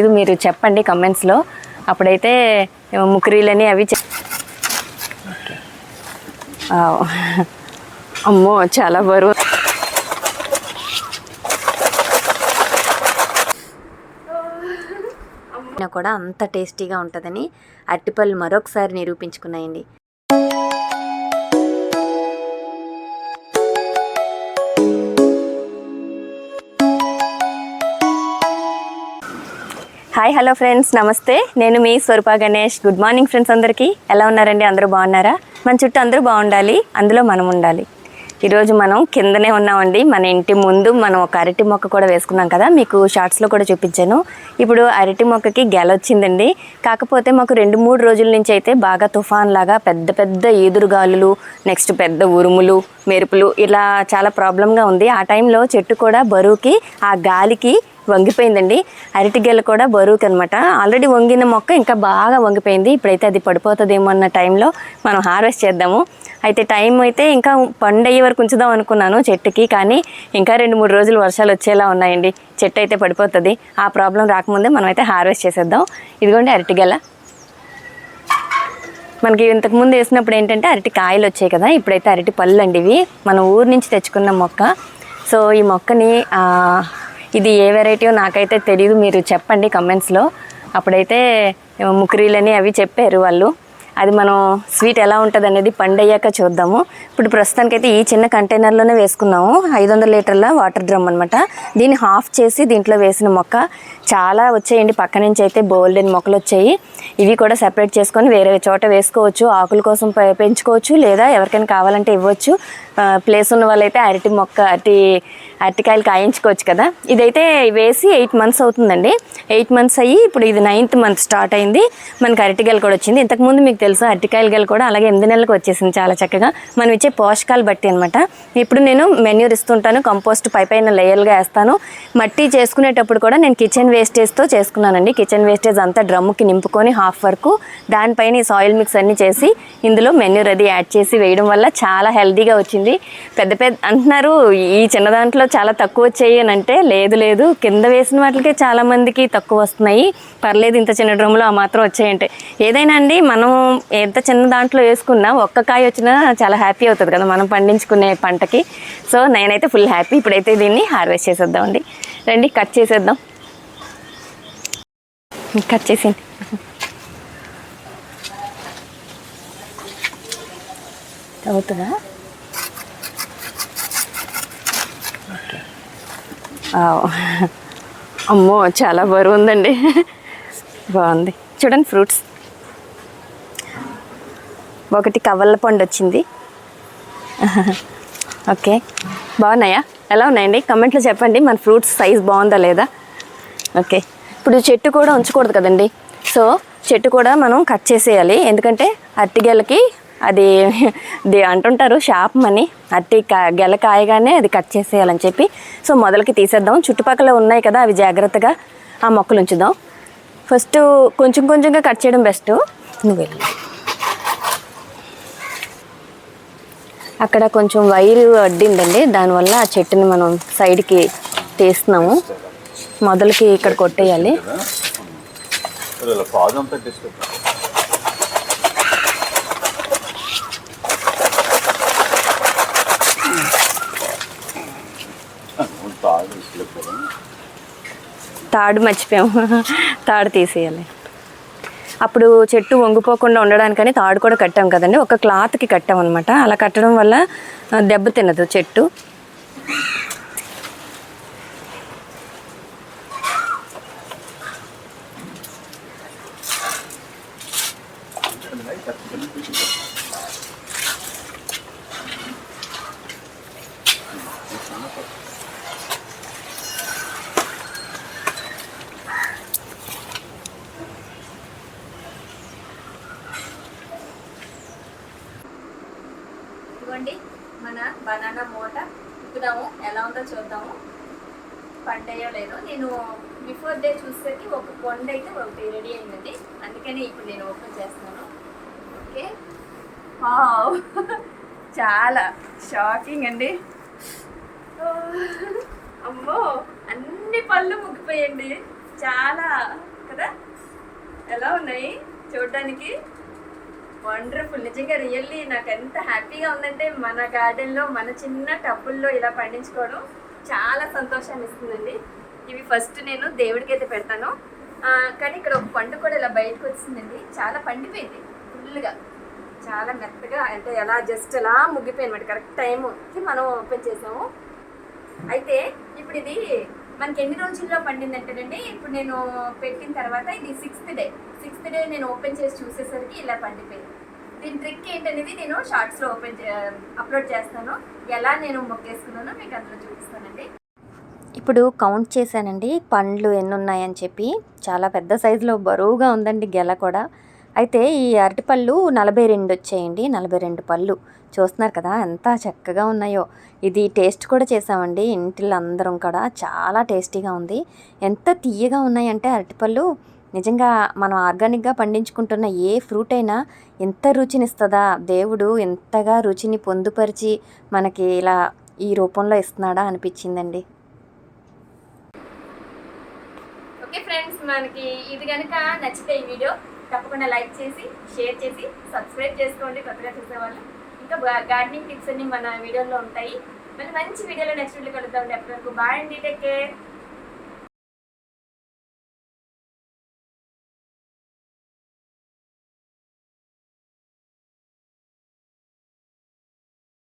ఇది మీరు చెప్పండి కమెంట్స్లో అప్పుడైతే ముక్రీలని అవి అమ్మో చాలా బరువు. కూడా అంత టేస్టీగా ఉంటుందని అరటిపళ్ళు మరొకసారి నిరూపించుకున్నాయండి. Hi hello friends. నమస్తే. నేను మీ Swaroopa Ganesh. Good morning friends అందరికీ. ఎలా ఉన్నారండి? అందరూ బాగున్నారా? మన చుట్టూ అందరూ బాగుండాలి. అందులో మనం ఉండాలి. ఈరోజు మనం కిందనే ఉన్నామండి. మన ఇంటి ముందు మనం ఒక అరటి మొక్క కూడా వేసుకున్నాం కదా. మీకు షార్ట్స్లో కూడా చూపించాను. ఇప్పుడు అరటి మొక్కకి గెల వచ్చిందండి. కాకపోతే మాకు రెండు మూడు రోజుల నుంచి అయితే బాగా తుఫాన్ లాగా పెద్ద పెద్ద ఈదురుగాలులు నెక్స్ట్ పెద్ద ఉరుములు మెరుపులు ఇలా చాలా ప్రాబ్లంగా ఉంది. ఆ టైంలో చెట్టు కూడా బరువుకి ఆ గాలికి వంగిపోయిందండి. అరటి గెల కూడా బరువుకి అనమాట ఆల్రెడీ వంగిన మొక్క ఇంకా బాగా వంగిపోయింది. ఇప్పుడైతే అది పడిపోతుందేమో అన్న టైంలో మనం హార్వెస్ట్ చేద్దాము. అయితే టైం అయితే ఇంకా పండు అయ్యే వరకు ఉంచుదాం అనుకున్నాను చెట్టుకి కానీ ఇంకా రెండు మూడు రోజులు వర్షాలు వచ్చేలా ఉన్నాయండి. చెట్టు అయితే పడిపోతుంది. ఆ ప్రాబ్లం రాకముందే మనం అయితే హార్వెస్ట్ చేసేద్దాం. ఇదిగోండి అరటి గెల మనకి ఇంతకుముందు వేసినప్పుడు ఏంటంటే అరటి కాయలు వచ్చాయి కదా ఇప్పుడైతే అరటి పళ్ళు అండి ఇవి. మన ఊరు నుంచి తెచ్చుకున్న మొక్క. సో ఈ మొక్కని ఇది ఏ వెరైటీయో నాకైతే తెలియదు మీరు చెప్పండి కమెంట్స్లో అప్పుడైతే ముక్రీలని అవి చెప్పారు వాళ్ళు. అది మనం స్వీట్ ఎలా ఉంటుంది అనేది పండయ్యాక చూద్దాము. ఇప్పుడు ప్రస్తుతానికైతే ఈ చిన్న కంటైనర్లోనే వేసుకున్నాము. ఐదు వందల లీటర్ల వాటర్ డ్రమ్ అనమాట దీన్ని హాఫ్ చేసి దీంట్లో వేసిన మొక్క చాలా వచ్చాయండి. పక్క నుంచి అయితే బోల్డెన్ మొక్కలు వచ్చాయి. ఇవి కూడా సెపరేట్ చేసుకొని వేరే చోట వేసుకోవచ్చు. ఆకుల కోసం పె- పెంచుకోవచ్చు లేదా ఎవరికైనా కావాలంటే ఇవ్వచ్చు. ప్లేస్ ఉన్న వాళ్ళైతే అరటి మొక్క అరటి అరటికాయలు కాయించుకోవచ్చు కదా. ఇదైతే వేసి ఎయిట్ మంత్స్ అవుతుందండి. ఎయిట్ మంత్స్ అయ్యి ఇప్పుడు ఇది నైన్త్ మంత్ స్టార్ట్ అయింది. మనకి అరటికాయలు కూడా వచ్చింది. ఇంతకుముందు మీకు తెలుసు అరటికాయలు గెలు కూడా అలాగే ఎనిమిది నెలలకు వచ్చేసింది చాలా చక్కగా. మనం ఇచ్చే పోషకాలు బట్టి అనమాట ఇప్పుడు నేను మెన్యూర్ ఇస్తుంటాను. కంపోస్ట్ పై పైన లేయర్గా వేస్తాను. మట్టి చేసుకునేటప్పుడు కూడా నేను కిచెన్ వేస్టేజ్తో చేసుకున్నానండి. కిచెన్ వేస్టేజ్ అంతా డ్రమ్ముకి నింపుకొని హాఫ్ వరకు దానిపైన ఈ సాయిల్ మిక్స్ అన్ని చేసి ఇందులో మెన్యూర్ అది యాడ్ చేసి వేయడం వల్ల చాలా హెల్దీగా వచ్చింది. పెద్ద పెద్ద అంటున్నారు ఈ చిన్న దాంట్లో చాలా తక్కువ వచ్చాయి అని అంటే లేదు లేదు కింద వేసిన వాటికే చాలామందికి తక్కువ వస్తున్నాయి. పర్లేదు ఇంత చిన్న డ్రమ్లో ఆ మాత్రం వచ్చాయంటే. ఏదైనా అండి మనం ఎంత చిన్న దాంట్లో వేసుకున్నా ఒక్క కాయ వచ్చినా చాలా హ్యాపీ అవుతుంది కదా మనం పండించుకునే పంటకి. సో నేనైతే ఫుల్ హ్యాపీ. ఇప్పుడైతే దీన్ని హార్వెస్ట్ చేసేద్దాం అండి. రండి కట్ చేసేద్దాం. కట్ చేసేయండి. అవుతుందా ఓకే. ఆవ్. అమ్మో చాలా బరువు ఉందండి బాగుంది. చూడండి ఫ్రూట్స్. ఒకటి కవళ్ళ పండు వచ్చింది ఓకే. బాగున్నాయా? ఎలా ఉన్నాయండి? కమెంట్లో చెప్పండి. మన ఫ్రూట్స్ సైజ్ బాగుందా లేదా? ఓకే. ఇప్పుడు చెట్టు కూడా ఉంచకూడదు కదండి. సో చెట్టు కూడా మనం కట్ చేసేయాలి. ఎందుకంటే అరటిగెలకి అది అంటుంటారు షాప్ అని అరటి కా- గెల కాయగానే అది కట్ చేసేయాలని చెప్పి సో మొదలకి తీసేద్దాం చుట్టుపక్కల ఉన్నాయి కదా అవి జాగ్రత్తగా ఆ మొక్కలు ఉంచుదాం ఫస్ట్ కొంచెం కొంచెంగా కట్ చేయడం బెస్ట్ నువ్వు వెళ్ళు అక్కడ కొంచెం వైరు అడ్డిందండి దానివల్ల ఆ చెట్టుని మనం సైడ్కి తీస్తున్నాము మొదలకి ఇక్కడ కొట్టేయాలి ఇలా పాదు అంతా డిస్టర్బ్ తాడు మర్చిపోయాము. తాడు తీసేయాలి. అప్పుడు చెట్టు వంగిపోకుండా ఉండడానికని తాడు కూడా కట్టాం కదండి. ఒక క్లాత్కి కట్టాం అనమాట అలా కట్టడం వల్ల దెబ్బ తినదు చెట్టు. ఇదిగోండి మన బనానా మూట ఇప్పుదాము ఎలా ఉందో చూద్దాము. పండయో లేదో నేను బిఫోర్ డే చూసేసరికి ఒక కొండ అయితే ఒకటి రెడీ అయిందండి. అందుకని ఇప్పుడు నేను ఓపెన్ చేస్తున్నాను. ఓకే. చాలా షాకింగ్ అండి. అమ్మో! అన్ని పళ్ళు ముగ్గిపోయండి చాలా కదా? ఎలా ఉన్నాయి? చూడటానికి వండర్ఫుల్ నిజంగా రియల్లీ నాకు ఎంత హ్యాపీగా ఉందంటే మన గార్డెన్లో మన చిన్న టబ్బుల్లో ఇలా పండించుకోవడం చాలా సంతోషాన్ని ఇస్తుందండి. ఇవి ఫస్ట్ నేను దేవుడికి అయితే పెడతాను. కానీ ఇక్కడ ఒక పండు కూడా ఇలా బయటకు వచ్చిందండి. చాలా పండిపోయింది ఫుల్గా చాలా మెత్తగా అంటే ఎలా జస్ట్ అలా ముగ్గిపోయినమాట కరెక్ట్ టైంకి మనం ఓపెన్ చేసాము. అయితే ఇప్పుడు ఇది మనకి ఎన్ని రోజుల్లో పండిందంటేనండి ఇప్పుడు నేను పెట్టిన తర్వాత ఇది సిక్స్త్ డే సిక్స్త్ డే నేను ఓపెన్ చేసి చూసేసరికి ఇలా పండిపోయింది. దీని ట్రిక్ ఏంటనేది నేను షార్ట్స్లో ఓపెన్ అప్లోడ్ చేస్తాను. ఎలా నేను మొక్కేసుకున్నానో మీకు అందులో చూపిస్తానండి. ఇప్పుడు కౌంట్ చేశానండి. పండ్లు ఎన్ని ఉన్నాయని చెప్పి. చాలా పెద్ద సైజులో బరువుగా ఉందండి గెల కూడా. అయితే ఈ అరటిపళ్ళు నలభై రెండు వచ్చాయండి. నలభై రెండు పళ్ళు. చూస్తున్నారు కదా ఎంత చక్కగా ఉన్నాయో. ఇది టేస్ట్ కూడా చేసామండి ఇంటిలో అందరం కూడా చాలా టేస్టీగా ఉంది. ఎంత తీయగా ఉన్నాయంటే అరటిపళ్ళు నిజంగా మనం ఆర్గానిక్గా పండించుకుంటున్న ఏ ఫ్రూట్ అయినా ఎంత రుచినిస్తుందా? దేవుడు ఎంతగా రుచిని పొందుపరిచి మనకి ఇలా ఈ రూపంలో ఇస్తున్నాడా అనిపించిందండి. ఓకే ఫ్రెండ్స్ మనకి ఇది కనుక నచ్చితే ఈ వీడియో తప్పకుండా లైక్ చేసి షేర్ చేసి సబ్స్క్రైబ్ చేసుకోండి కొత్తగా చూసేవాళ్ళు ఇంకా గార్డెనింగ్ టిప్స్ అన్ని మన వీడియోలో ఉంటాయి. మళ్ళీ మంచి వీడియోలో నెక్స్ట్ వీడియో కలుద్దాం అండి. అప్పటివరకు బాయ్ అండి. Take care.